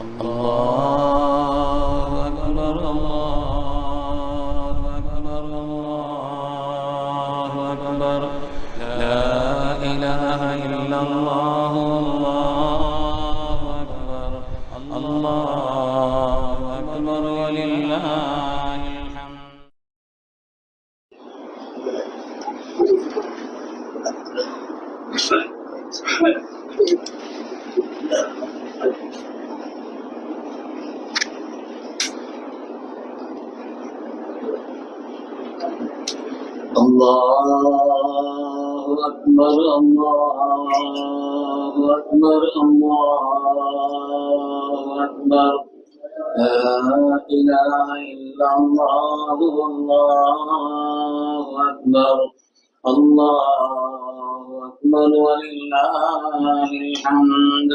الله أكبر ولله الحمد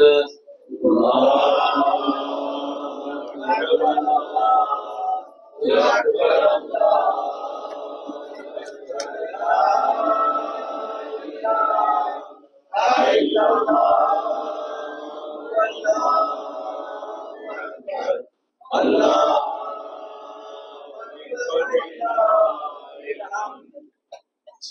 الله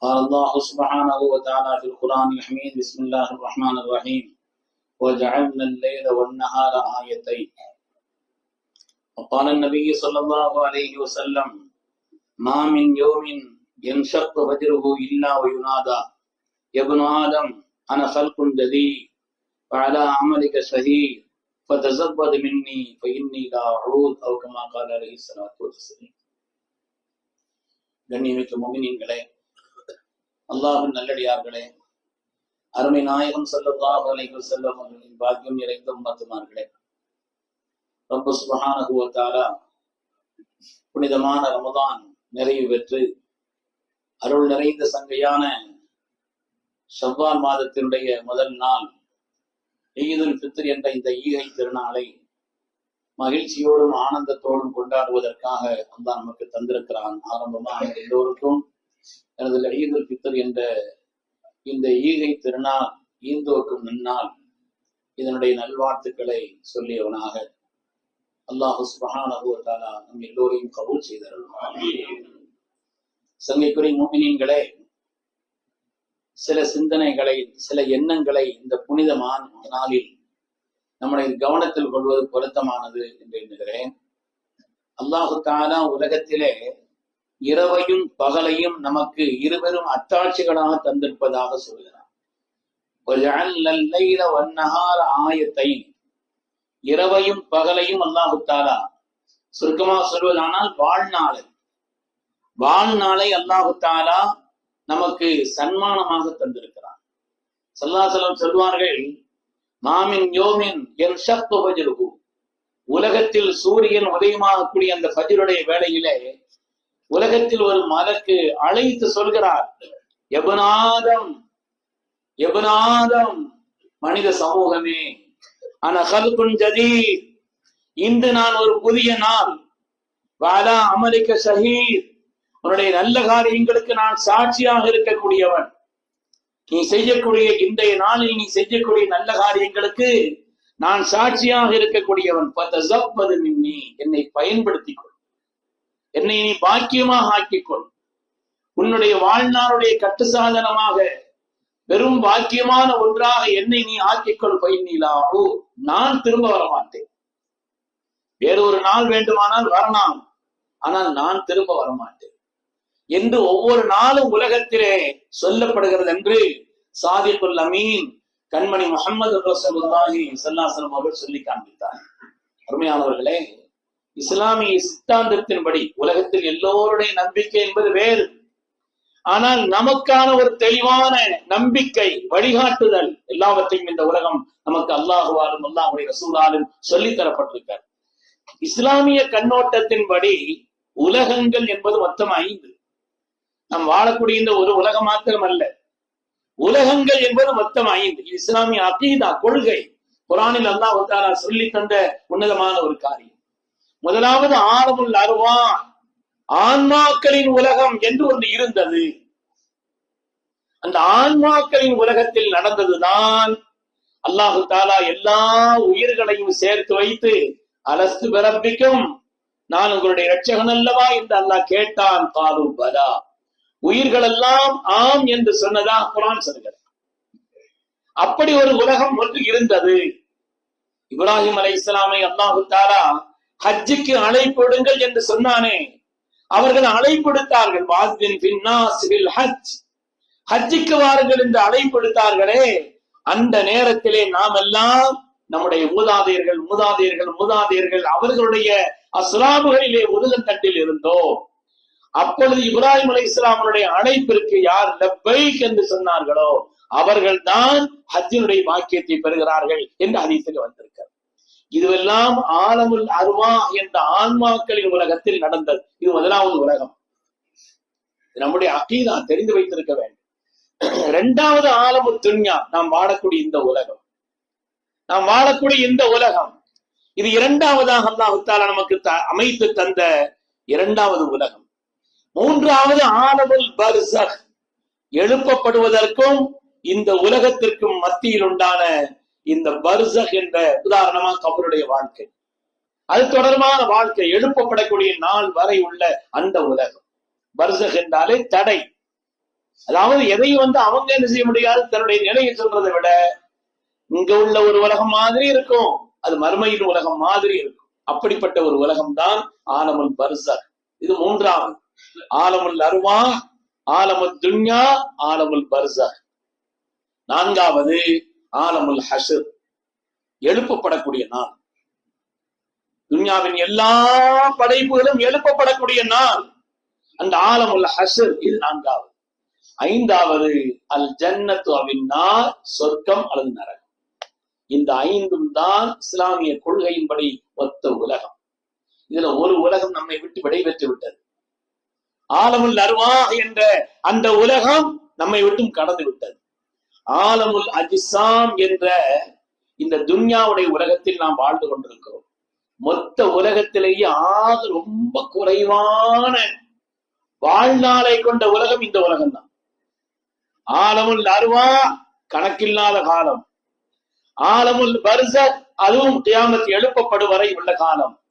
قال الله سبحانه وتعالى في القرآن الحميد بسم الله الرحمن الرحيم وجعلنا الليل والنهار آيتين وقال النبي صلى الله عليه وسلم ما من يوم ينشق فجره إلا وينادى يا ابن آدم أنا خلق جديد وعلى عملك شهيد فتزبد مني فإني لا أعود أو كما قال عليه الصلاة والسلام கண்ணியமிக்க மொமினின்களே அல்லாஹின் நல்லடியார்களே அருமை நாயகம் ஸல்லல்லாஹு அலைஹி அவர்களின் பாக்கியம் நிறைந்த உம்மத்துமார்களே ரொம்ப சுப்ஹானஹு புனிதமான ரமதான் நிறைவு பெற்று அருள் நிறைந்த சங்கையான ஷவ்வால் மாதத்தினுடைய முதல் நாள் ஈதுல் பித்ர் என்ற இந்த ஈகை திருநாளை மகிழ்ச்சியோடும் ஆனந்தத்தோடும் கொண்டாடுவதற்காக அல்லாஹ் நமக்கு தந்திருக்கிறான். ஆரம்பமாக எல்லோருக்கும் எனது லஹீதுல் பித்தர் என்ற இந்த ஈகை திருநாள் ஈந்தோக்கும் நன்னாள் இதனுடைய நல்வாழ்த்துக்களை சொல்லியவனாக அல்லாஹு சுபஹானஹு நம் எல்லோரையும் கபூல் செய்தார்கள் சங்கைக்குறை மூமினீன்களே சில சிந்தனைகளை சில எண்ணங்களை இந்த புனிதமான நாளில் நம்முடைய கவனத்தில் கொள்வது பொருத்தமானது என்று எண்ணுகிறேன். அல்லாஹு தாலா உலகத்திலே இரவையும் பகலையும் நமக்கு இருவரும் அத்தாட்சிகளாக தந்திருப்பதாக சொல்கிறார். ஆயத்தை இரவையும் பகலையும் அல்லாஹு தாலா சுருக்கமாக சொல்வதானால் வாழ்நாளை. வாழ்நாளை அல்லாஹு நமக்கு சன்மானமாக தந்திருக்கிறார் சல்லாசலம் சொல்வார்கள் மாமின் யோமின் என் சக்து உலகத்தில் சூரியன் உதயமாகக்கூடிய அந்த பஜருடைய வேலையிலே உலகத்தில் ஒரு மலக்கு அழைத்து சொல்கிறார் எபுநாதம் எபுநாதம் மனித சமூகமே அனகல்குன் ஜதி இன்று நான் ஒரு புதிய நாள் வாலா அமலிக்க ஷஹீத். உன்னுடைய நல்ல காரியங்களுக்கு நான் சாட்சியாக இருக்கக்கூடியவன். நீ செய்யக்கூடிய இன்றைய நாளில் நீ செய்யக்கூடிய நல்ல காரியங்களுக்கு நான் சாட்சியாக இருக்கக்கூடியவன். பத்தசப்பது மின்னி என்னை பயன்படுத்திக் கொள் என்னை நீ பாக்கியமாக ஆக்கிக்கொள். உன்னுடைய வாழ்நாளுடைய கட்டு சாதனமாக வெறும் பாக்கியமான ஒன்றாக என்னை நீ ஆக்கிக்கொள் பயின்னிலாவோ நான் திரும்ப வர மாட்டேன் வேறொரு நாள் வேண்டுமானால் வரலாம் ஆனால் நான் திரும்ப வர மாட்டேன் என்று ஒவ்வொரு நாளும் உலகத்திலே சொல்லப்படுகிறது என்று சாதிபுல் அமீன் கண்மணி முகமது ரசூலுல்லாஹி ஸல்லல்லாஹு அவர்கள் சொல்லி காண்பித்தார். அருமையானவர்களே இஸ்லாமிய சித்தாந்தத்தின்படி உலகத்தில் எல்லோருடைய நம்பிக்கை என்பது வேறு. ஆனால் நமக்கான ஒரு தெளிவான நம்பிக்கை வழிகாட்டுதல் எல்லாவற்றையும் இந்த உலகம் நமக்கு அல்லாஹுவாலும் அல்லாஹுடைய ரசூலாலும் சொல்லித்தரப்பட்டிருக்கார் இஸ்லாமிய கண்ணோட்டத்தின்படி உலகங்கள் என்பது மொத்தம் ஐந்து. நாம் வாழக்கூடிய இந்த ஒரு உலகம் மாத்திரம் அல்ல உலகங்கள் என்பது மொத்தம் ஐந்து. இஸ்லாமிய அகீதா கொள்கை. குரானில் அல்லாஹ் சொல்லி தந்த உன்னதமான ஒரு காரியம். முதலாவது ஆழமுல் அருவா ஆன்மாக்களின் உலகம் என்று ஒன்று இருந்தது. அந்த ஆன்மாக்களின் உலகத்தில் நடந்ததுதான் அல்லாஹு தாலா எல்லா உயிர்களையும் சேர்த்து வைத்து அலஸ்து பிறப்பிக்கும் நான் உங்களுடைய ரட்சகன் அல்லவா? என்று அல்லாஹ் கேட்டான். காலு பலா. உயிர்கள் எல்லாம் ஆம் என்று சொன்னதா குரான் சொல்கிறார் அப்படி ஒரு உலகம் ஒன்று இருந்தது. இப்ராஹிம் அலை இஸ்லாமை அல்லாஹு தாலா ஹஜ்ஜுக்கு அழைப்பிடுங்கள் என்று சொன்னானே. அவர்கள் அழைப்படுத்தார்கள். வாஸ்பின் பின்னாஸ் பில் ஹஜ். ஹஜ்ஜுக்கு வாருங்கள் என்று அழைப்படுத்தார்களே. அந்த நேரத்திலே நாம் எல்லாம் நம்முடைய மூதாதையர்கள் மூதாதையர்கள் மூதாதையர்கள் அவர்களுடைய அஸ்லாமுகளிலே உருதன் தட்டில் இருந்தோம். அப்பொழுது இப்ராஹிம் அலி இஸ்லாமனுடைய அழைப்பிற்கு யார் லப்பைக் என்று சொன்னார்களோ அவர்கள் தான் ஹஜ்ஜினுடைய வாக்கியத்தை பெறுகிறார்கள் என்று அதிசயம் வந்திருக்கிறார் இதுவெல்லாம் ஆலமுல் அருவா என்ற ஆன்மாக்களின் உலகத்தில் நடந்தது. இது முதலாவது உலகம். நம்முடைய அகீதா தெரிந்து வைத்திருக்க வேண்டும். இரண்டாவது ஆலமு துன்யா நாம் வாழக்கூடிய இந்த உலகம். நாம் வாழக்கூடிய இந்த உலகம் இது இரண்டாவதாக அல்லாஹு நமக்கு த- அமைத்து தந்த இரண்டாவது உலகம். மூன்றாவது ஆலமுல் பர்சக் எழுப்பப்படுவதற்கும் இந்த உலகத்திற்கும் மத்தியில் உண்டான இந்த பர்சக் என்ற உதாரணமா கபருடைய வாழ்க்கை. அது தொடர்பான வாழ்க்கை எழுப்பப்படக்கூடிய நாள் வரை உள்ள அந்த உலகம். பர்சக் என்றாலே தடை. அதாவது எதையும் வந்து அவங்க என்ன செய்ய முடியாது? தன்னுடைய நிலையை சொல்றதை விட இங்க உள்ள ஒரு உலகம் மாதிரி இருக்கும். அது மறுமையின் உலகம் மாதிரி இருக்கும். அப்படிப்பட்ட ஒரு உலகம் தான் ஆலமுல் பர்சக். இது மூன்றாவது. ஆலமுல் அருவா ஆலமுல் துன்யா ஆலமுல் பர்சக். நான்காவது ஆலமுல் ஹசர் எழுப்பப்படக்கூடிய நாள். துன்யாவின் எல்லா படைப்புகளும் எழுப்பப்படக்கூடிய நாள். அந்த ஆலமுல் ஹசர் இது நான்காவது. ஐந்தாவது அல் ஜன்னத்து அவின்னா சொர்க்கம் அல்லது நரகம். இந்த ஐந்தும் தான் இஸ்லாமிய கொள்கையின்படி ஒத்த உலகம். இதுல ஒரு உலகம் நம்மை விட்டு விடைபெற்று விட்டது. ஆலமுல் அருவா என்ற அந்த உலகம் நம்மை விட்டும் கடந்து விட்டது. ஆலமுல் அஜிசாம் என்ற இந்த துன்யாவுடைய உலகத்தில் நாம் வாழ்ந்து கொண்டிருக்கிறோம். மொத்த உலகத்திலேயே ஆக ரொம்ப குறைவான வாழ்நாளை கொண்ட உலகம் இந்த உலகம் தான் ஆலமுல் அருவா கணக்கில்லாத காலம். ஆலமுல் பர்ச அதுவும் கியாமத் எழுப்பப்படும் வரை உள்ள காலம்.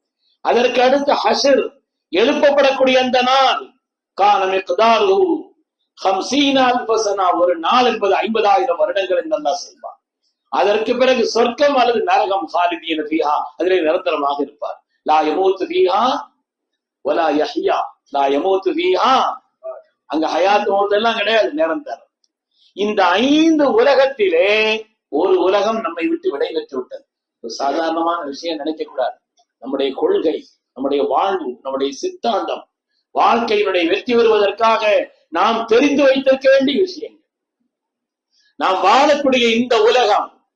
அதற்கு அடுத்து ஹஷர் எழுப்பப்படக்கூடிய அந்த நாள். காலம் இக்தாரு ஒரு நாள் என்பது ஐம்பதாயிரம் வருடங்கள் என்று அல்லா சொல்வார் அதற்கு பிறகு சொர்க்கம் அல்லது நரகம் ஹாலிதி என பீஹா அதிலே நிரந்தரமாக இருப்பார். லா யமூத்து பீஹா ஒலா யஹியா. லா யமூத்து பீஹா அங்க ஹயாத் மௌத் எல்லாம் கிடையாது நிரந்தரம். இந்த ஐந்து உலகத்திலே ஒரு உலகம் நம்மை விட்டு விடை பெற்று விட்டது. ஒரு சாதாரணமான விஷயம் நினைக்க கூடாது நம்முடைய கொள்கை நம்முடைய வாழ்வு நம்முடைய சித்தாந்தம் வாழ்க்கையினுடைய வெற்றி பெறுவதற்காக நாம் தெரிந்து வைத்திருக்க வேண்டிய விஷயங்கள். நாம் வாழக்கூடிய இந்த உலகம்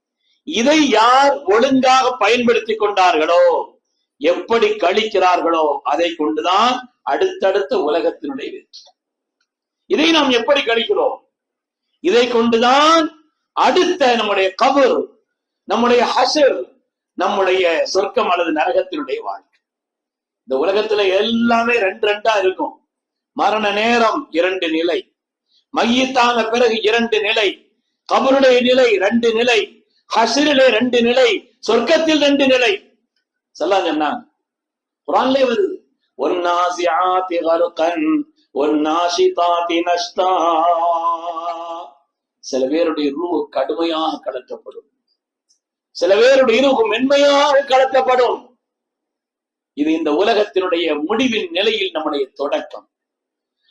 இதை யார் ஒழுங்காக பயன்படுத்தி கொண்டார்களோ எப்படி கழிக்கிறார்களோ அதை கொண்டுதான் அடுத்தடுத்த உலகத்தினுடைய வெற்றி. இதை நாம் எப்படி கழிக்கிறோம்? இதை கொண்டுதான் அடுத்த நம்முடைய கபர் நம்முடைய ஹசர் நம்முடைய சொர்க்கம் அல்லது நரகத்தினுடைய வாழ்க்கை. இந்த உலகத்துல எல்லாமே ரெண்டு ரெண்டா இருக்கும். மரண நேரம் இரண்டு நிலை. மையத்தான பிறகு இரண்டு நிலை. கபருடைய நிலை ரெண்டு நிலை. ஹசிரிலே ரெண்டு நிலை. சொர்க்கத்தில் ரெண்டு நிலை. சொல்லாங்க என்ன குரான்லே வருது. ஒன்னாசியாத்தி கருக்கன் ஒன்னாஷிதாத்தி நஷ்டா. சில பேருடைய ரூ கடுமையாக கலத்தப்படும் சில பேருடைய இருவு மென்மையாக கலத்தப்படும் இது இந்த உலகத்தினுடைய முடிவின் நிலையில் நம்முடைய தொடக்கம்.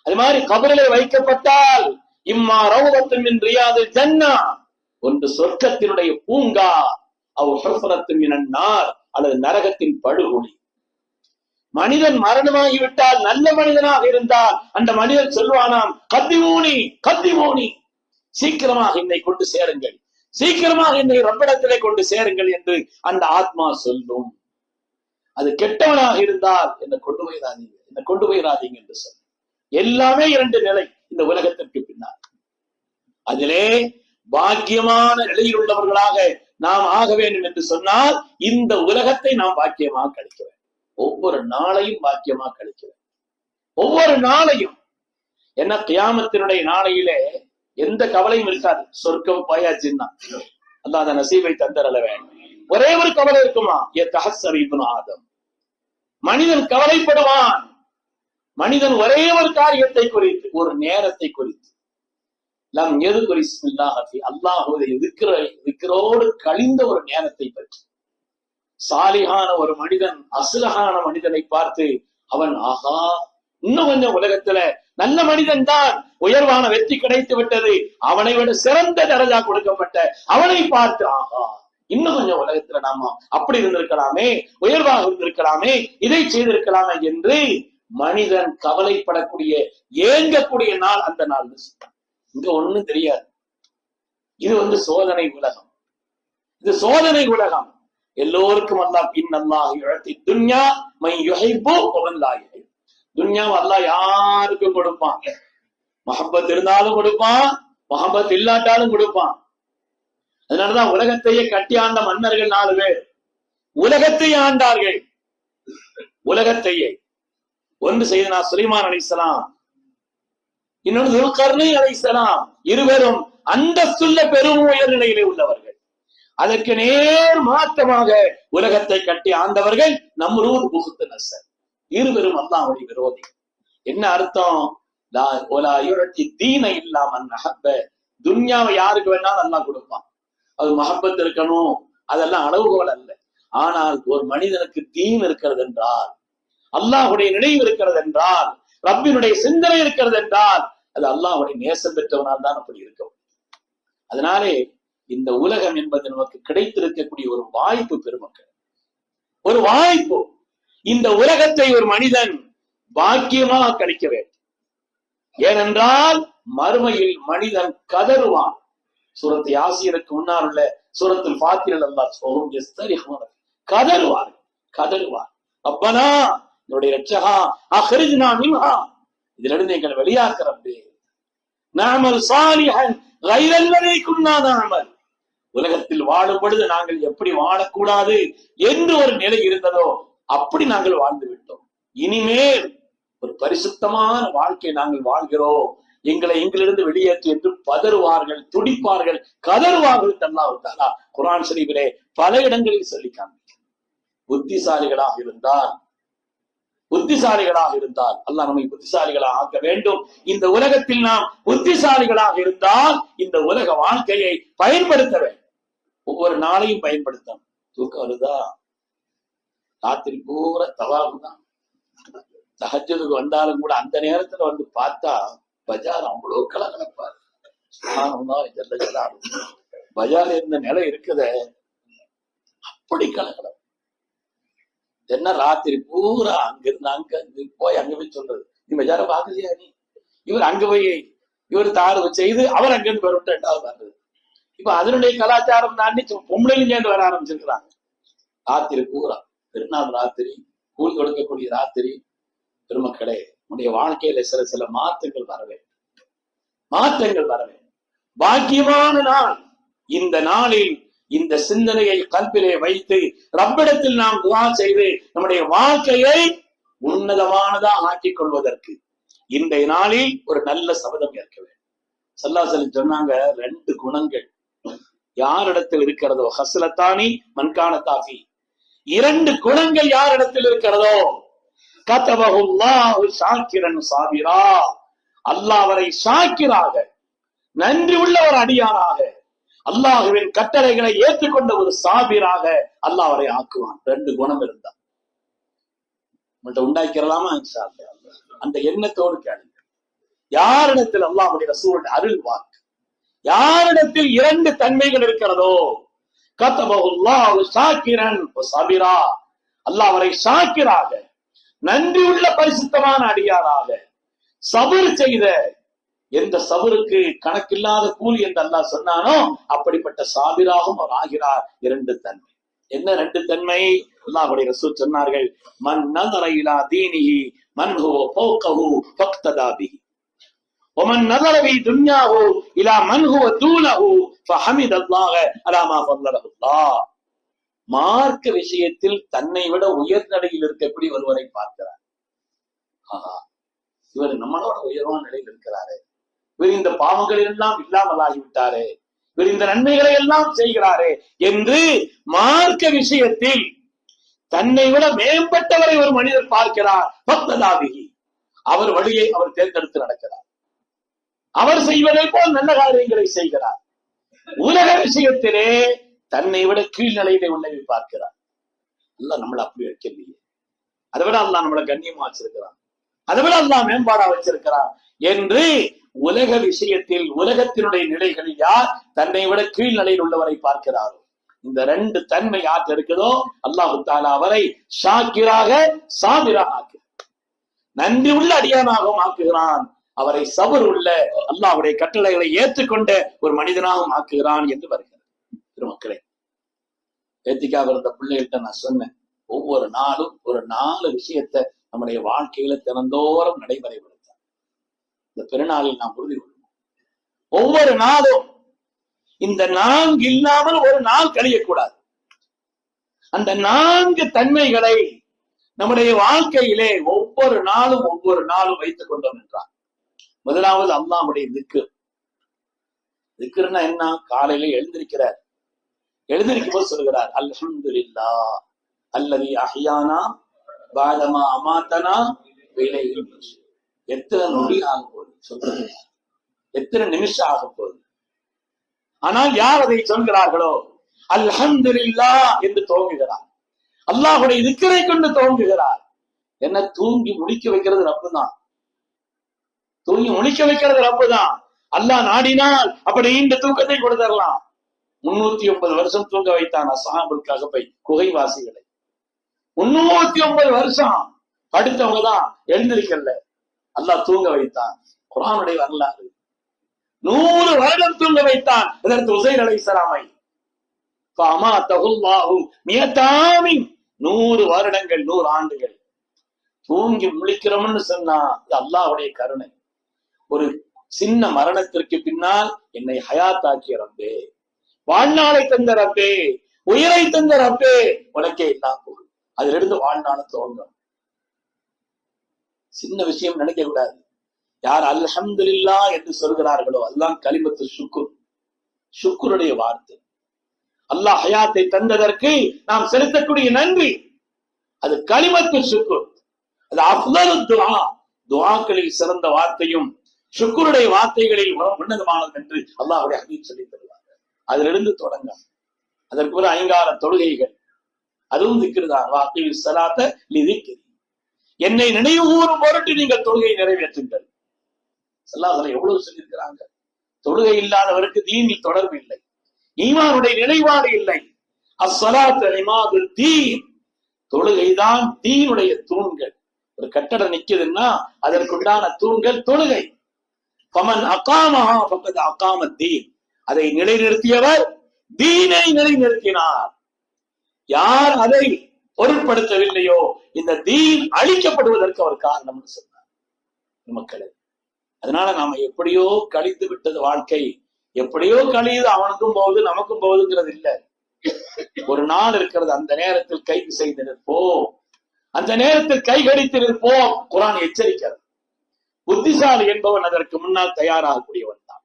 அது மாதிரி கபரிலே வைக்கப்பட்டால் இம்மா ரவுதத்தும் மின் ரியாதில் ஜன்னா. ஒன்று சொர்க்கத்தினுடைய பூங்கா அவ் ஹுஃபரத்தும் நார் அல்லது நரகத்தின் படுகொலி மனிதன் மரணமாகிவிட்டால் நல்ல மனிதனாக இருந்தால் அந்த மனிதன் சொல்வானாம் கத்திமோனி கத்திமோனி. சீக்கிரமாக என்னை கொண்டு சேருங்கள். சீக்கிரமாக என்னை ரப்பிடத்திலே கொண்டு சேருங்கள் என்று அந்த ஆத்மா சொல்லும். அது கெட்டவனாக இருந்தால் என்னை கொண்டு போயிடாதீங்க என்னை கொண்டு போயிடாதீங்க என்று சொல்லும் எல்லாமே இரண்டு நிலை இந்த உலகத்திற்கு பின்னால். அதிலே பாக்கியமான நிலையில் உள்ளவர்களாக நாம் ஆக வேண்டும் என்று சொன்னால் இந்த உலகத்தை நாம் பாக்கியமாக கழிக்கிறேன் ஒவ்வொரு நாளையும் பாக்கியமாக கழிக்கிறேன் ஒவ்வொரு நாளையும் என்ன கியாமத்தினுடைய நாளையிலே எந்த கவலையும் இருக்காது. சொர்க்கம் போயாச்சுன்னா. அல்லாஹ் அந்த நசீபை தந்தரல ஒரே ஒரு கவலை இருக்குமா? எ தஹசரீபுன் ஆதம். மனிதன் கவலைப்படுவான். மனிதன் ஒரே ஒரு காரியத்தை குறித்து ஒரு நேரத்தை குறித்து. நாம் எது குறித்து அல்லாஹுவை எதிர்க்கிற எதிர்க்கிறோடு கழிந்த ஒரு நேரத்தை பற்றி. சாலிகான ஒரு மனிதன் அசுலகான மனிதனை பார்த்து அவன் ஆகா இன்னும் கொஞ்சம் உலகத்துல நல்ல மனிதன் தான் உயர்வான வெற்றி கிடைத்து விட்டது அவனை விட சிறந்த தரஜா கொடுக்கப்பட்ட அவனை பார்த்து ஆகா இன்னும் கொஞ்சம் உலகத்துல நாம அப்படி இருந்திருக்கலாமே உயர்வாக இருந்திருக்கலாமே இதை செய்திருக்கலாமே என்று மனிதன் கவலைப்படக்கூடிய ஏங்கக்கூடிய நாள் அந்த நாள். இங்க ஒண்ணும் தெரியாது. இது வந்து சோதனை உலகம். இது சோதனை உலகம். எல்லோருக்கும் அல்லா பின் அல்லாஹ் இழத்தி துன்யா மை யுகைப்போ பவன்லாய் துன்யாவை அல்லாஹ் யாருக்கும் கொடுப்பான். மஹப்பத் இருந்தாலும் கொடுப்பான் மஹப்பத் இல்லாட்டாலும் கொடுப்பான். அதனாலதான் உலகத்தையே கட்டி ஆண்ட மன்னர்கள் நாலு பேர். உலகத்தை ஆண்டார்கள். உலகத்தையே. ஒன்று செய்தனா சுலைமான் அலிசலாம் இன்னொன்று துல்கர்ணி அலிசலாம் இருவரும் அந்தஸ்துள்ள பெரும் உயர் நிலையிலே உள்ளவர்கள். அதற்கு நேர் மாற்றமாக உலகத்தை கட்டி ஆண்டவர்கள் நம்மளூர் முகுத்து நசர். இருவரும் அல்லாவுடைய விரோதி. என்ன அர்த்தம்? தீன இல்லாம நகப்ப துன்யாவை யாருக்கு வேணாலும் அல்லாஹ் கொடுப்பான். அது மகப்பத் இருக்கணும். அதெல்லாம் அளவுகோல் அல்ல. ஆனால் ஒரு மனிதனுக்கு தீன் இருக்கிறது என்றால் அல்லாஹுடைய நினைவு இருக்கிறது என்றால் ரப்பினுடைய சிந்தனை இருக்கிறது என்றால் அது அல்லாஹுடைய நேசம் பெற்றவனால் தான் அப்படி இருக்கும். அதனாலே இந்த உலகம் என்பது நமக்கு கிடைத்திருக்கக்கூடிய ஒரு வாய்ப்பு பெருமக்கள். ஒரு வாய்ப்பு. இந்த உலகத்தை ஒரு மனிதன் பாக்கியமாக கழிக்க வேண்டும். ஏனென்றால் மறுமையில் மனிதன் கதறுவான். சூரத்தை ஆசிரியருக்கு முன்னால் உள்ள சூரத்தில் பாத்திரல் அல்லா சோகம் கதறுவார் கதறுவார் அப்பனா என்னுடைய ரட்சகா அஹ்ரிஜ்னா மின்ஹா. இதிலிருந்து எங்களை வெளியாக்குறப்பே நாமல் சாலிஹன் கைரல்லதை குன்னா நாமல். உலகத்தில் வாழும் பொழுது நாங்கள் எப்படி வாழக்கூடாது என்று ஒரு நிலை இருந்ததோ அப்படி நாங்கள் வாழ்ந்து விட்டோம். இனிமேல் ஒரு பரிசுத்தமான வாழ்க்கை நாங்கள் வாழ்கிறோம். எங்களை எங்களிருந்து வெளியேற்று என்று பதறுவார்கள் துடிப்பார்கள் கதறுவார்கள் தல்லாவிட்டாரா குரான் சரீபிலே பல இடங்களில் சொல்லி காண்பிக்கிறார் புத்திசாலிகளாக இருந்தால் புத்திசாலிகளாக இருந்தால் அல்லாஹ் நம்மை புத்திசாலிகளாக ஆக்க வேண்டும். இந்த உலகத்தில் நாம் புத்திசாலிகளாக இருந்தால் இந்த உலக வாழ்க்கையை பயன்படுத்த வேண்டும். ஒவ்வொரு நாளையும் பயன்படுத்தணும். தூக்கம் வருதா? ராத்திரி பூரா தவாபு தான். வந்தாலும் கூட அந்த நேரத்துல வந்து பார்த்தா பஜார் அவ்வளவு கலகலப்பாரு பஜார்ல பஜார் இருந்த நிலை இருக்குதே. அப்படி கலகலப்பு. என்ன ராத்திரி பூரா அங்கிருந்து அங்க இருந்து போய் அங்க போய் சொல்றது. நீ பஜார பாக்கலையா நீ? இவர் அங்க போய் இவர் தாறு செய்து அவர் அங்கிருந்து வரும் ரெண்டாவது வர்றது. இப்ப அதனுடைய கலாச்சாரம் தாண்டி பொம்பளைங்க வர ஆரம்பிச்சிருக்கிறாங்க. ராத்திரி பூரா திருநாள் ராத்திரி கூலி கொடுக்கக்கூடிய ராத்திரி பெருமக்களே உன்னுடைய வாழ்க்கையில சில சில மாற்றங்கள் வர வேண்டும். மாற்றங்கள் வர வேண்டும். பாக்கியமான நாள். இந்த நாளில் இந்த சிந்தனையை கல்பிலே வைத்து ரப்பிடத்தில் நாம் துவா செய்து நம்முடைய வாழ்க்கையை உன்னதமானதாக ஆக்கிக் கொள்வதற்கு இன்றைய நாளில் ஒரு நல்ல சபதம் ஏற்க வேண்டும். சல்லாசலி சொன்னாங்க ரெண்டு குணங்கள். யாரிடத்தில் இருக்கிறதோ ஹசலத்தானி மன்கான தாஃபி. இரண்டு குணங்கள் யாரிடத்தில் இருக்கிறதோ கதவகுல்லாஹு சாக்கிரன் சாவிரா அல்லாஹ் அவரை சாக்கிராக நன்றி உள்ள ஒரு அடியாராக அல்லாஹுவின் கட்டளைகளை ஏற்றுக்கொண்ட ஒரு சாபிராக அல்லாஹ் அவரை ஆக்குவான். ரெண்டு குணம் இருந்தா உங்கள்ட்ட உண்டாக்கிறலாமா அந்த எண்ணத்தோடு கேளுங்க. யாரிடத்தில் அல்லாஹுடைய ரசூலுடைய அருள் வாக்கு? யாரிடத்தில் இரண்டு தன்மைகள் இருக்கிறதோ? கத்தபகுல்லாஹு ஷாக்கிரன் சாபிரா அல்லாஹ் அவரை ஷாக்கிராக நன்றி உள்ள பரிசுத்தமான அடியாராக சபர் செய்த எந்த சபருக்கு கணக்கில்லாத கூலி என்று அல்லாஹ் சொன்னானோ அப்படிப்பட்ட சாபிராகவும் அவர் ஆகிறார் இரண்டு தன்மை என்ன ரெண்டு தன்மை அல்லாஹுடைய ரசூல் சொன்னார்கள் மன் நதர இலா தீனிஹி மன் ஹுவ ஃபௌகஹு ஃபக்ததா பிஹி ومن نظر في دنياه الى من هو دونه فحمد الله على ما فضله الله மார்க்க விஷயத்தில் தன்னை விட உயர்நடையில் இருக்கக்கூடிய ஒருவரை பார்க்கிறார் ஆஹா இவர் நம்மளோட உயர்வான நிலையில் இருக்கிறாரு இவர் இந்த பாவங்கள் எல்லாம் இல்லாமல் ஆகிவிட்டாரே இவர் இந்த நன்மைகளை எல்லாம் செய்கிறாரே என்று மார்க்க விஷயத்தில் தன்னை விட மேம்பட்டவரை ஒரு மனிதர் பார்க்கிறார். பக்ததாவிகி அவர் வழியை அவர் தேர்ந்தெடுத்து நடக்கிறார். அவர் செய்வதை போல் நல்ல காரியங்களை செய்கிறார். உலக விஷயத்திலே தன்னை விட கீழ்நிலையிலே உள்ளவை பார்க்கிறார். அல்ல நம்மளை அப்படி வைக்கலையே அதை விட அல்லாஹ் நம்மளை கண்ணியமா வச்சிருக்கிறான். அதை விட அல்லா மேம்பாடா வச்சிருக்கிறான் என்று உலக விஷயத்தில் உலகத்தினுடைய நிலைகளில் யார்? தன்னை விட கீழ்நிலையில் உள்ளவரை பார்க்கிறாரோ. இந்த ரெண்டு தன்மை யாருக்கு இருக்குதோ? அல்லாஹு தாலா அவரை ஷாக்கிராக சாமிராக ஆக்குகிறார். நன்றி உள்ள அடியானாகவும் ஆக்குகிறான். அவரை சபர் உள்ள அல்லாஹுடைய கட்டளைகளை ஏற்றுக்கொண்ட ஒரு மனிதனாகவும் ஆக்குகிறான் என்று வருகிறது. திருமக்களே ஏத்திக்காக இருந்த பிள்ளைகள்கிட்ட நான் சொன்னேன் ஒவ்வொரு நாளும் ஒரு நாலு விஷயத்தை நம்முடைய வாழ்க்கையில தினந்தோறும் நடைமுறைப்படுத்த இந்த பெருநாளில் நாம் உறுதி கொள்வோம். ஒவ்வொரு நாளும் இந்த நான்கு இல்லாமல் ஒரு நாள் கழியக்கூடாது. அந்த நான்கு தன்மைகளை நம்முடைய வாழ்க்கையிலே ஒவ்வொரு நாளும் ஒவ்வொரு நாளும் வைத்துக் கொண்டோம் என்றார். முதலாவது அல்லாமுடைய திக்கு திக்குன்னா என்ன? காலையில எழுந்திருக்கிறார். எழுந்திருக்கும் போது சொல்கிறார் அல்ஹம்துலில்லா அல்லது அஹியானா பாதமா அமாத்தனா விலையில். எத்தனை நொடி ஆகும் சொல்றது எத்தனை நிமிஷம் ஆக போகுது? ஆனால் யார் அதை சொல்கிறார்களோ? அல்ஹம்துலில்லா என்று துவங்குகிறார். அல்லாஹுடைய இருக்கிறதை கொண்டு துவங்குகிறார். என்ன தூங்கி முடிக்க வைக்கிறது ரப்பு தான் தூங்கி முடிக்க வைக்கிறது ரப்பு தான் அல்லாஹ் நாடினால் அப்படி இந்த தூக்கத்தை கொடுத்துடலாம் முன்னூத்தி ஒன்பது வருஷம் தூங்க வைத்தான் அசாபுக்காக போய் குகைவாசிகளை. முன்னூத்தி ஒன்பது வருஷம். படுத்தவங்க தான் எழுந்திருக்கல. அல்லாஹ் தூங்க வைத்தான். குரானுடைய வரலாறு. நூறு வருடம் தூங்க வைத்தான் இதற்கு உசைர் அலைசலாமை பாமா நூறு வருடங்கள் நூறு ஆண்டுகள். தூங்கி முழிக்கிறோம்னு சொன்னா இது அல்லாவுடைய கருணை. ஒரு சின்ன மரணத்திற்கு பின்னால் என்னை ஹயாத்தாக்கிய ரப்பே. வாழ்நாளை தந்த ரப்பே. உயிரை தந்த ரப்பே. உனக்கே இல்லா பொருள் அதிலிருந்து வாழ்நாளை துவங்கும். சின்ன விஷயம் நினைக்க கூடாது யார் அல்ஹம்துல்லா என்று சொல்கிறார்களோ அல்லாஹ் கலிமத்து சுக்குர் சுக்குருடைய வார்த்தை. அல்லாஹ் ஹயாத்தை தந்ததற்கு நாம் செலுத்தக்கூடிய நன்றி. அது களிமத்து சுக்குர் அது அஃலலு துவா துவாக்களில் சிறந்த வார்த்தையும் சுக்குருடைய வார்த்தைகளில் உண- உன்னதமானது என்று அல்லாஹுடைய ஹதீஸ் சொல்லி தருவாங்க அதிலிருந்து தொடங்க அதற்கு ஒரு ஐங்கார தொழுகைகள். அதுவும் திக்கிறதா வாக்கில் சலாத்த லிதிக்கு என்னை நினைவு கூறும் பொருட்டு நீங்கள் தொழுகை நிறைவேற்றுங்கள். செல்லாதலை எவ்வளவு சொல்லியிருக்கிறாங்க? தொழுகை இல்லாதவருக்கு தீனில் தொடர்பு இல்லை. ஈமானுடைய நிலைப்பாடு இல்லை. அஸ்ஸலாத்து தீன். தொழுகைதான் தீனுடைய தூண்கள். ஒரு கட்டடம் நிக்குதுன்னா அதற்குண்டான தூண்கள் தொழுகை. பமன் அகாமஹா பக்கத்து அகாம தீன். அதை நிலைநிறுத்தியவர் தீனை நிலைநிறுத்தினார். யார் அதை பொருட்படுத்தவில்லையோ இந்த தீன் அழிக்கப்படுவதற்கு அவர் காரணம் சொன்னார். மக்களே அதனால நாம எப்படியோ கழித்து விட்டது வாழ்க்கை. எப்படியோ கழியுது அவனுக்கும் போகுது நமக்கும் போகுதுங்கிறது இல்ல. ஒரு நாள் இருக்கிறது அந்த நேரத்தில் கைது செய்து நிற்போம். அந்த நேரத்தில் கை கடித்து நிற்போம். குரான் எச்சரிக்கிறது. புத்திசாலி என்பவன் அதற்கு முன்னால் தயாராகக்கூடியவன் தான்.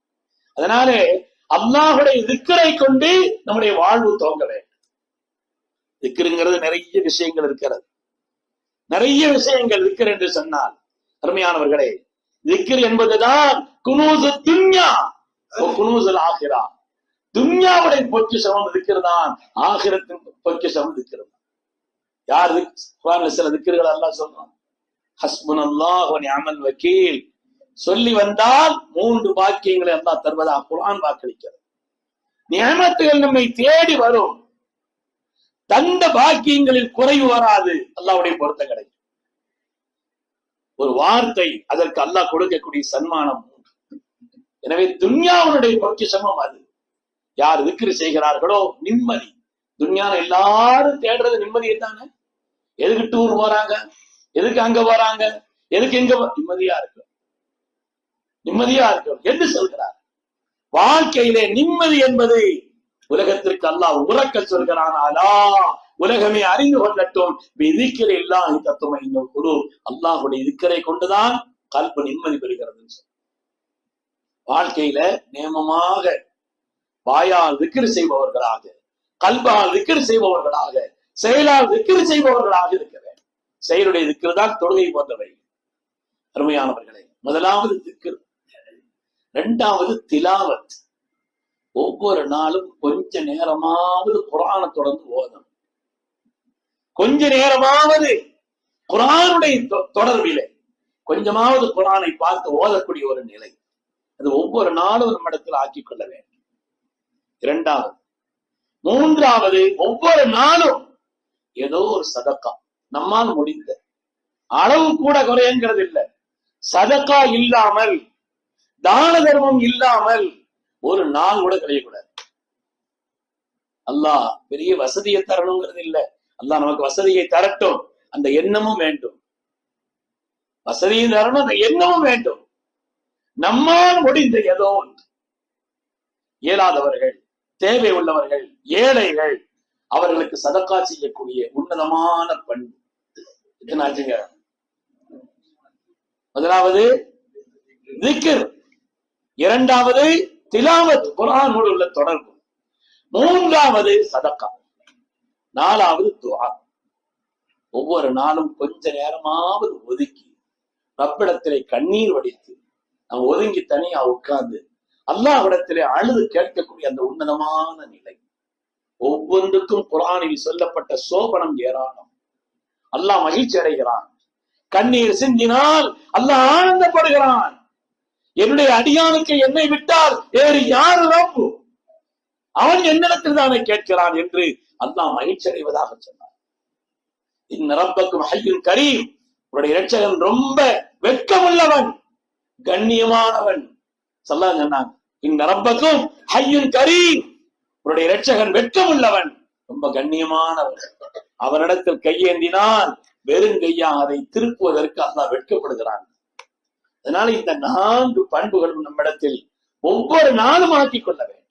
அதனாலே அல்லாஹுடைய திக்கரை கொண்டு நம்முடைய வாழ்வு துவங்க வேண்டும். திக்கருங்கிறது நிறைய விஷயங்கள் இருக்கிறது. நிறைய விஷயங்கள் திக்கர் என்று சொன்னால் அருமையானவர்களே திக்கர் என்பதுதான் குனூசு துன்யா. குனூசல் ஆகிறா துன்யாவுடைய பொக்கிஷமும் இருக்கிறதான் ஆகிரத்தின் பொக்கிஷமும் இருக்கிறது யார் திக்- சில திக்கர்கள் எல்லாம் சொல்றான் ஹஸ்புன் அல்லாஹ் நிஅமல் வக்கீல். சொல்லி வந்தால் மூன்று பாக்கியங்களை எல்லாம் தருவதா குரான் வாக்களிக்கிறது. நியமத்துகள் நம்மை தேடி வரும். தந்த பாக்கியங்களில் குறைவு வராது. அல்லாவுடைய பொருத்தம் கிடைக்கும். ஒரு வார்த்தை அதற்கு அல்லாஹ் கொடுக்கக்கூடிய சன்மானம். எனவே துன்யாவுடைய பொக்கிஷமும் அது. யார் விக்கிரி செய்கிறார்களோ நிம்மதி. துன்யால எல்லாரும் தேடுறது நிம்மதியை தானே எதுக்கு டூர் போறாங்க? எதுக்கு அங்க போறாங்க? எதுக்கு எங்க நிம்மதியா இருக்கு நிம்மதியா இருக்கும் என்று சொல்கிறார். வாழ்க்கையிலே நிம்மதி என்பது உலகத்திற்கு அல்லாஹ் உறக்க சொல்கிறான். அலா உலகமே அறிந்து கொள்ளட்டும். விதிக்கிற இல்லாஹி தத்துவம் இன்னும் குரு அல்லாஹுடைய இருக்கிறை கொண்டுதான் கல்பு நிம்மதி பெறுகிறது வாழ்க்கையில நேமமாக வாயால் விக்கிரி செய்பவர்களாக கல்பால் விக்கிரி செய்பவர்களாக செயலால் விக்கிரி செய்பவர்களாக இருக்க வேண்டும். செயலுடைய திக்கிரு தான் தொழுகை போன்றவை. அருமையானவர்களே முதலாவது திக்கிரு இரண்டாவது திலாவத். ஒவ்வொரு நாளும் கொஞ்ச நேரமாவது குரானை தொடர்ந்து ஓதணும். கொஞ்ச நேரமாவது குரானுடைய தொ- தொடர்பிலே கொஞ்சமாவது குரானை பார்த்து ஓதக்கூடிய ஒரு நிலை. அது ஒவ்வொரு நாளும் நம்மிடத்தில் ஆக்கிக் கொள்ள வேண்டும். இரண்டாவது மூன்றாவது ஒவ்வொரு நாளும் ஏதோ ஒரு சதக்கா. நம்மால் முடிந்த அளவு கூட குறையங்கிறது இல்லை. சதக்கா இல்லாமல் தான தர்மம் இல்லாமல் ஒரு நாள் கூட கிடையக்கூடாது அல்லாஹ் பெரிய வசதியை தரணுங்கிறது இல்ல. அல்லா நமக்கு வசதியை தரட்டும். அந்த எண்ணமும் வேண்டும். வசதியும் தரணும் அந்த எண்ணமும் வேண்டும். நம்மால் முடிந்த ஏதோ ஒன்று. இயலாதவர்கள் தேவை உள்ளவர்கள் ஏழைகள் அவர்களுக்கு சதக்கா செய்யக்கூடிய உன்னதமான பண்பு. எத்தனாச்சுங்க முதலாவது திக்ர். இரண்டாவது திலாவத் குரானோடு உள்ள தொடர்பு. மூன்றாவது சதக்கா. நாலாவது துவா. ஒவ்வொரு நாளும் கொஞ்ச நேரமாவது ஒதுக்கி ரப்பிடத்திலே கண்ணீர் வடித்து நான் ஒதுங்கி தனியா உட்கார்ந்து அல்லாஹ்விடத்திலே அழுது கேட்கக்கூடிய அந்த உன்னதமான நிலை. ஒவ்வொன்றுக்கும் குரானில் சொல்லப்பட்ட சோபனம் ஏராளம். அல்லாஹ் மகிழ்ச்சி அடைகிறான். கண்ணீர் சிந்தினால் அல்லாஹ் ஆனந்தப்படுகிறான். என்னுடைய அடியானுக்கு என்னை விட்டால் வேறு யார் ரப்பு அவன் என்னிடத்தில் தானே கேட்கிறான் என்று அல்லாஹ் மகிழ்ச்சி அடைவதாக சொன்னார். இந்நிரப்பக்கும் ஹையில் கரீம். உடைய இரட்சகன் ரொம்ப வெட்கமுள்ளவன் கண்ணியமானவன். சொல்லா சொன்னாங்க. இந்நிரப்பக்கும் ஹையில் கரீம். உடைய இரட்சகன் வெட்கமுள்ளவன் ரொம்ப கண்ணியமானவன். அவனிடத்தில் கையேந்தினால் வெறும் கையா அதை திருப்புவதற்கு அல்லாஹ் வெட்கப்படுகிறான். அதனால இந்த நான்கு பண்புகளும் நம்மிடத்தில் ஒவ்வொரு நாளும் ஆக்கிக் கொள்ள வேண்டும்.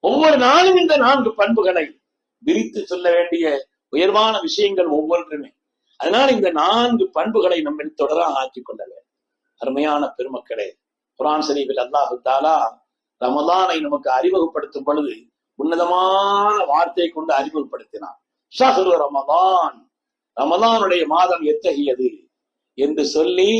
ஒவ்வொரு நாளும் இந்த நான்கு பண்புகளை விரித்து சொல்ல வேண்டிய உயர்வான விஷயங்கள் ஒவ்வொன்றுமே. அதனால இந்த நான்கு பண்புகளை நம்ம தொடராக ஆக்கிக் கொள்ள வேண்டும். அருமையான பெருமக்களே குரான் சரீபில் அல்லாஹு தாலா ரமதானை நமக்கு அறிமுகப்படுத்தும் பொழுது உன்னதமான வார்த்தையை கொண்டு அறிமுகப்படுத்தினான். ஷஹ்ரு ரமதான். ரமதானுடைய மாதம் எத்தகையது என்று சொல்லி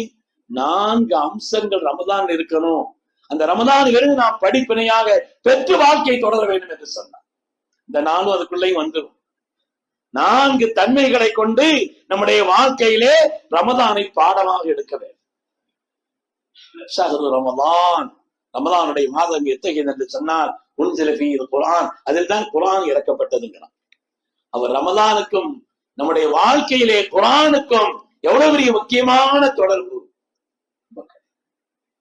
நான்கு அம்சங்கள் ரமதான் இருக்கணும். அந்த ரமதானிலிருந்து நாம் படிப்பினையாக பெற்று வாழ்க்கையை தொடர வேண்டும் என்று சொன்னார் இந்த நானும் அதுக்குள்ளேயும் வந்துடும். நான்கு தன்மைகளை கொண்டு நம்முடைய வாழ்க்கையிலே ரமதானை பாடமாக எடுக்க வேண்டும். ரமதான். ரமதானுடைய மாதம் எத்தகையது என்று சொன்னால் உன்சிலபியில் குரான் அதில் தான் குரான் இறக்கப்பட்டதுங்கிறான். அவர் ரமதானுக்கும் நம்முடைய வாழ்க்கையிலே குரானுக்கும் எவ்வளவு பெரிய முக்கியமான தொடர்பு?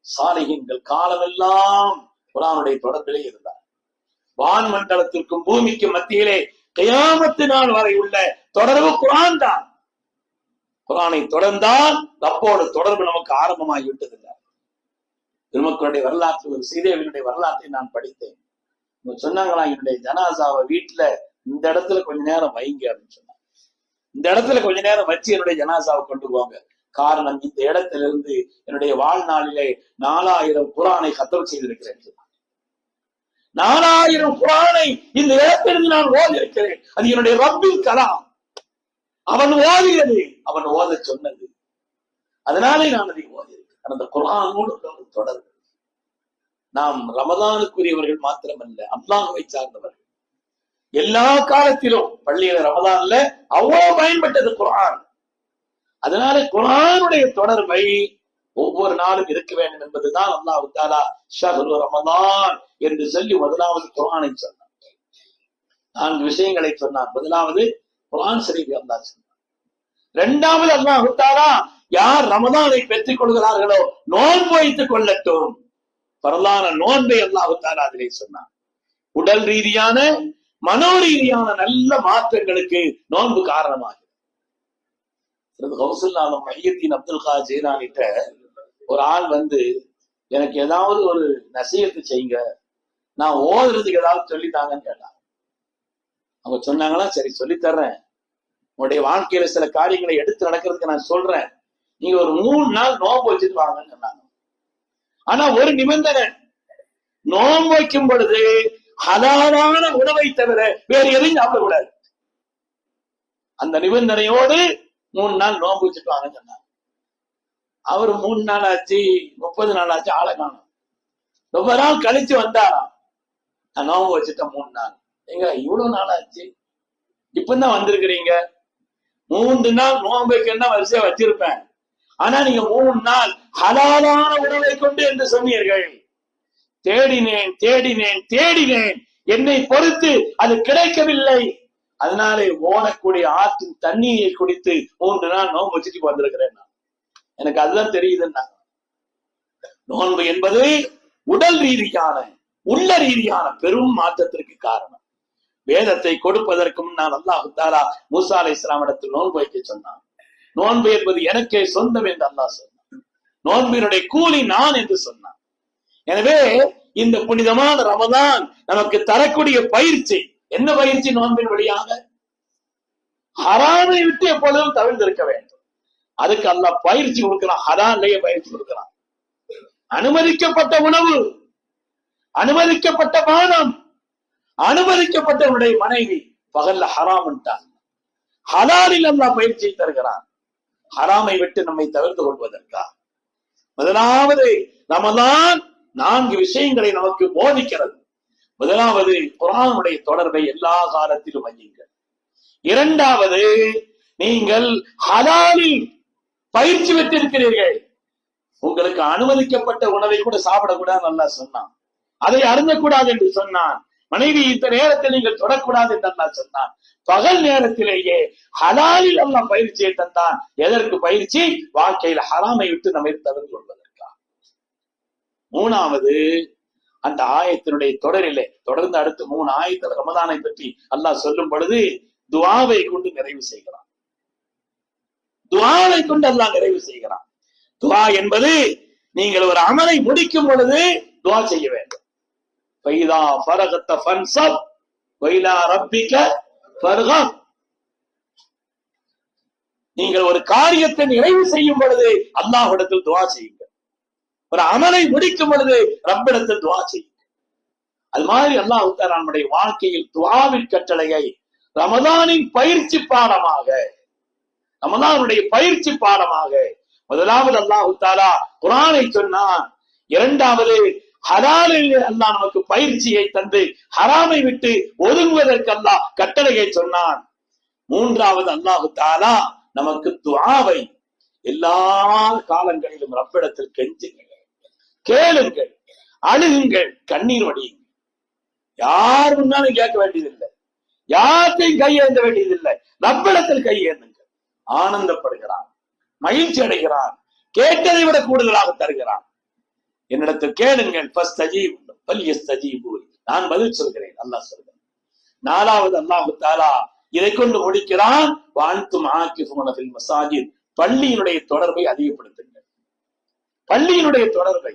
சாலிகின்கள் காலமெல்லாம் குரானுடைய தொடர்பிலே இருந்தார் வான் மண்டலத்திற்கும் பூமிக்கும் மத்தியிலே கயாமத்து நாள் வரை உள்ள தொடர்பு குரான் தான். குரானை தொடர்ந்தால் ரப்போடு தொடர்பு நமக்கு ஆரம்பமாகி விட்டதில்லை. திருமக்களுடைய வரலாற்று ஒரு சீதேவினுடைய வரலாற்றை நான் படித்தேன். சொன்னாங்களா என்னுடைய ஜனாசாவை வீட்டுல இந்த இடத்துல கொஞ்ச நேரம் வைங்க அப்படின்னு சொன்னாங்க. இந்த இடத்துல கொஞ்ச நேரம் வச்சு என்னுடைய ஜனாசாவை கொண்டு போங்க. காரணம் இந்த இடத்திலிருந்து என்னுடைய வாழ்நாளிலே நாலாயிரம் குரானை கத்தல் செய்திருக்கிறேன். நாலாயிரம் குரானை இந்த இடத்திலிருந்து நான் ஓதி இருக்கிறேன் அது என்னுடைய ரப்பில் கலாம். அவன் ஓதியது அவன் ஓத சொன்னது. அதனாலே நான் அதை ஓதியிருக்கிறேன். அந்த குரானோடு தொடர்பு. நாம் ரமதானுக்குரியவர்கள் மாத்திரமல்ல அல்லாஹுவை சார்ந்தவர்கள். எல்லா காலத்திலும் பள்ளியில ரமதான்ல அவ்வளவு பயன்பட்டது குரான் அதனால குரானுடைய தொடர்பை ஒவ்வொரு நாளும் இருக்க வேண்டும் என்பதுதான் அல்லாஹு தாலா ஷஹரு ரமதான் என்று சொல்லி முதலாவது குரானை சொன்னான். நான்கு விஷயங்களை சொன்னான். முதலாவது குரான் சரீபி அல்லாஹ் சொன்னான். இரண்டாவது அல்லாஹ் விட்டாரா யார் ரமதானை பெற்றுக் கொள்கிறார்களோ நோன்பு வைத்துக் கொள்ளட்டும். பரலான நோன்பை அல்லாஹ் விட்டாரா அதிலே சொன்னான். உடல் ரீதியான மனோ ரீதியான நல்ல மாற்றங்களுக்கு நோன்பு காரணமாகும் கௌசல்லாலும் மையத்தின் அப்துல் கா ஜெயலானிட்ட ஒரு ஆள் வந்து எனக்கு ஏதாவது ஒரு நசீகத்தை செய்யுங்க நான் ஓதுறதுக்கு ஏதாவது சொல்லித்தாங்கன்னு கேட்டான் அவங்க சொன்னாங்களா? சரி சொல்லித்தர்றேன். உங்களுடைய வாழ்க்கையில சில காரியங்களை எடுத்து நடக்கிறதுக்கு நான் சொல்றேன். நீங்க ஒரு மூணு நாள் நோன்பு வச்சுட்டு வாங்கன்னு சொன்னாங்க. ஆனா ஒரு நிபந்தனை. நோன்பு வைக்கும் பொழுது ஹலாலான உணவை தவிர வேறு எதையும் சாப்பிடக்கூடாது. அந்த நிபந்தனையோடு மூணு நாள் நோன்பு வச்சுட்டு வாங்கன்னு சொன்னாங்க. அவர் மூணு நாள் ஆச்சு முப்பது நாள் ஆச்சு ஆளை காணும். ரொம்ப நாள் கழிச்சு வந்தாராம். நான் நோன்பு வச்சுட்டேன் மூணு நாள். எங்க இவ்வளவு நாள் ஆச்சு? இப்பதான் வந்திருக்கிறீங்க. மூன்று நாள் நோன்பு வைக்கணும்னா வரிசையா வச்சிருப்பேன். ஆனா நீங்க மூணு நாள் ஹலாலான உணவை கொண்டு என்று சொன்னீர்கள். தேடினேன் தேடினேன் தேடினேன். என்னை பொறுத்து அது கிடைக்கவில்லை. அதனாலே ஓடக்கூடிய ஆற்றின் தண்ணீரை குடித்து மூன்று நாள் நோன்பு வச்சுட்டு வந்திருக்கிறேன் நான். எனக்கு அதுதான் தெரியுதுன்னா. நோன்பு என்பது உடல் ரீதியான உள்ள ரீதியான பெரும் மாற்றத்திற்கு காரணம். வேதத்தை கொடுப்பதற்கு முன்னால் அல்லாஹு தாலா மூசா அலை இஸ்லாமிடத்தில் நோன்பு வைக்க சொன்னான். நோன்பு என்பது எனக்கே சொந்தம் என்று அல்லாஹ் சொன்னான். நோன்பினுடைய கூலி நான் என்று சொன்னான். எனவே இந்த புனிதமான ரமதான் நமக்கு தரக்கூடிய பயிற்சி. என்ன பயிற்சி நோன்பின் வழியாக? ஹராமை விட்டு எப்பொழுதும் தவிர்த்திருக்க வேண்டும். அதுக்கு அல்லாஹ் பயிற்சி கொடுக்கிறான். ஹரான்லயே பயிற்சி கொடுக்கிறான். அனுமதிக்கப்பட்ட உணவு அனுமதிக்கப்பட்ட மானம் அனுமதிக்கப்பட்டவனுடைய மனைவி பகல்ல ஹராம்ட்டான் ஹலாலில் அல்லா பயிற்சியை தருகிறான். ஹராமை விட்டு நம்மை தவிர்த்து கொள்வதற்கா முதலாவது ரமதான் நான்கு விஷயங்களை நமக்கு போதிக்கிறது. முதலாவது குரானுடைய தொடர்பை எல்லா காலத்திலும் வையுங்கள் இரண்டாவது நீங்கள் ஹலாலில் பயிற்சி பெற்றிருக்கிறீர்கள். உங்களுக்கு அனுமதிக்கப்பட்ட உணவை கூட சாப்பிடக்கூடாது நல்லா சொன்னான். அதை அருந்தக்கூடாது என்று சொன்னான். மனைவி இந்த நேரத்தில் நீங்கள் தொடக்கூடாது என்று அல்லா சொன்னான். பகல் நேரத்திலேயே ஹலாலில் அல்லா பயிற்சியை தந்தான். எதற்கு பயிற்சி? வாழ்க்கையில் ஹராமை விட்டு நம்மை தவிர்த்து கொள்வதற்கா மூணாவது அந்த ஆயத்தினுடைய தொடரிலே தொடர்ந்து அடுத்து மூணு ஆயத்தில் ரமதானை பற்றி அல்லாஹ் சொல்லும் பொழுது துவாவை கொண்டு நிறைவு செய்கிறான். துவாவை கொண்டு அல்லாஹ் நிறைவு செய்கிறான். துவா என்பது நீங்கள் ஒரு அமலை முடிக்கும் பொழுது துவா செய்ய வேண்டும். பைதா பரகத்த ஃபன்சப் வைலா ரப்பிக்க பருகம் நீங்கள் ஒரு காரியத்தை நிறைவு செய்யும் பொழுது அல்லாஹ்விடத்தில் துவா செய்யுங்கள். ஒரு அமலை முடிக்கும் பொழுது ரப்பிடத்தில் துவா செய்யுங்கள். அது மாதிரி அல்லாஹ் நம்முடைய வாழ்க்கையில் துவாவின் கட்டளையை ரமதானின் பயிற்சி பாடமாக ரமதானுடைய பயிற்சி பாடமாக முதலாவது அல்லாஹு தாலா குரானை சொன்னான். இரண்டாவது ஹலாலில் அல்லாஹ் நமக்கு பயிற்சியை தந்து ஹராமை விட்டு ஒதுங்குவதற்கு அல்லாஹ் கட்டளையை சொன்னான். மூன்றாவது அல்லாஹு தாலா நமக்கு துவாவை எல்லா காலங்களிலும் ரப்பிடத்தில் கெஞ்சுங்கள். கேளுங்கள் அழுகுங்கள் கண்ணீர் வடியுங்கள். யார் முன்னாலும் கேட்க வேண்டியதில்லை. யார்த்தையும் கையேந்த வேண்டியதில்லை. ரப்பிடத்தில் கையேந்துங்கள் ஆனந்தப்படுகிறான் மகிழ்ச்சி அடைகிறான் கேட்டதை விட கூடுதலாக தருகிறான். என்னிடத்தில் கேளுங்கள் நான் பதில் சொல்கிறேன் அல்லாஹ் சொல்கிறேன். நாலாவது அல்லாஹு தாலா இதை கொண்டு முடிக்கிறான் வாழ்த்தும் ஆக்கிஃபுனபில் மசாஜித் பள்ளியினுடைய தொடர்பை அதிகப்படுத்துங்கள். பள்ளியினுடைய தொடர்பை.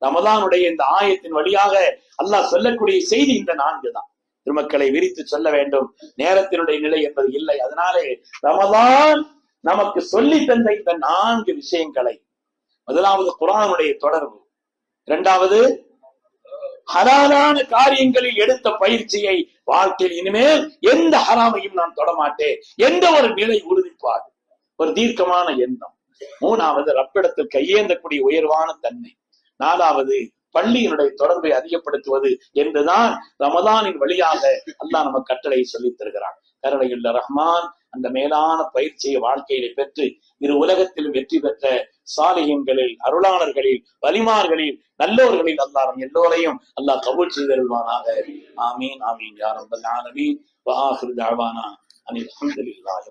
ரமதானுடைய இந்த ஆயத்தின் வழியாக அல்லாஹ் சொல்லக்கூடிய செய்தி இந்த நான்கு தான். திருமக்களை விரித்து சொல்ல வேண்டும் நேரத்தினுடைய நிலை என்பது இல்லை. அதனாலே ரமதான் நமக்கு சொல்லி தந்த இந்த நான்கு விஷயங்களை முதலாவது குரானுடைய தொடர்பு இரண்டாவது ஹலாலான காரியங்களில் எடுத்த பயிற்சியை வாழ்க்கையில் இனிமேல் எந்த ஹராமையும் நான் தொடமாட்டேன். எந்த ஒரு நிலை உறுதிப்பாடு. ஒரு தீர்க்கமான எண்ணம். மூணாவது ரப்பிடத்தில் கையேந்தக்கூடிய உயர்வான தன்மை. நாலாவது பள்ளியினுடைய தொடர்பை அதிகப்படுத்துவது என்றுதான் ரமதானின் வழியாக அல்லாஹ் நம்ம கட்டளை சொல்லித் தருகிறான். கரளையுள்ள ரஹ்மான் அந்த மேலான பயிற்சியை வாழ்க்கையில பெற்று இரு உலகத்திலும் வெற்றி பெற்ற சாலிகங்களில் அருளாளர்களில் வலிமார்களில் நல்லோர்களில் அல்லாரம் எல்லோரையும் அல்லாஹ் கபூல் செய்தருள்வானாக. ஆமீன் ஆமீன் யாரும் ஆனவி வாஹிர் தாவானா. அனில் அல்ஹம்துலில்லாஹி